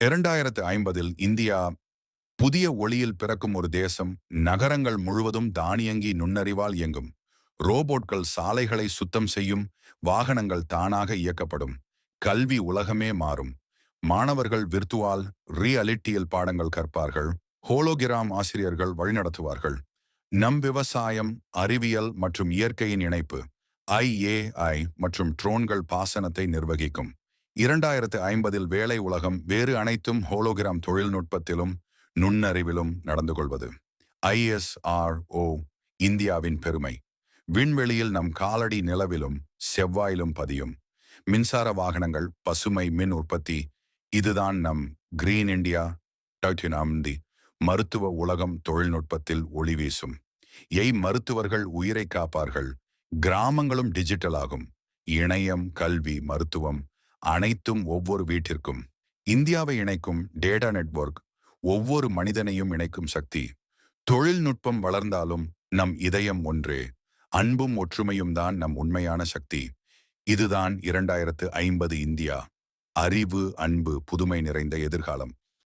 இரண்டாயிரத்து ஐம்பதில் இந்தியா புதிய ஒளியில் பிறக்கும் ஒரு தேசம் நகரங்கள் முழுவதும் தானியங்கி நுண்ணறிவால் இயங்கும். ரோபோட்கள் சாலைகளை சுத்தம் செய்யும் வாகனங்கள் தானாக இயக்கப்படும். கல்வி உலகமே மாறும். மாணவர்கள் விர்த்துவால் ரீஅலிட்டியல் பாடங்கள் கற்பார்கள். ஹோலோகிராம் ஆசிரியர்கள் வழிநடத்துவார்கள். நம் விவசாயம் அறிவியல் மற்றும் இயற்கையின் இணைப்பு ஐஏஐ மற்றும் ட்ரோன்கள் பாசனத்தை நிர்வகிக்கும். இரண்டாயிரத்து ஐம்பதில் வேலை உலகம் வேறு அனைத்தும் ஹோலோகிராம் தொழில்நுட்பத்திலும் நுண்ணறிவிலும் நடந்து கொள்வது ஐஎஸ்ஆர்ஓ இந்தியாவின் பெருமை. விண்வெளியில் நம் காலடி நிலவிலும் செவ்வாயிலும் பதியும். மின்சார வாகனங்கள் பசுமை மின் உற்பத்தி இதுதான் நம் கிரீன் இந்தியா டி மருத்துவ உலகம் தொழில்நுட்பத்தில் ஒளி வீசும். எய் மருத்துவர்கள் உயிரை காப்பார்கள். கிராமங்களும் டிஜிட்டல் ஆகும். இணையம் கல்வி மருத்துவம் அனைத்தும் ஒவ்வொரு வீட்டிற்கும். இந்தியாவை இணைக்கும் டேட்டா நெட்வொர்க் ஒவ்வொரு மனிதனையும் இணைக்கும் சக்தி. தொழில்நுட்பம் வளர்ந்தாலும் நம் இதயம் ஒன்றே. அன்பும் ஒற்றுமையும் தான் நம் உண்மையான சக்தி. இதுதான் இரண்டாயிரத்து ஐம்பது இந்தியா. அறிவு அன்பு புதுமை நிறைந்த எதிர்காலம்.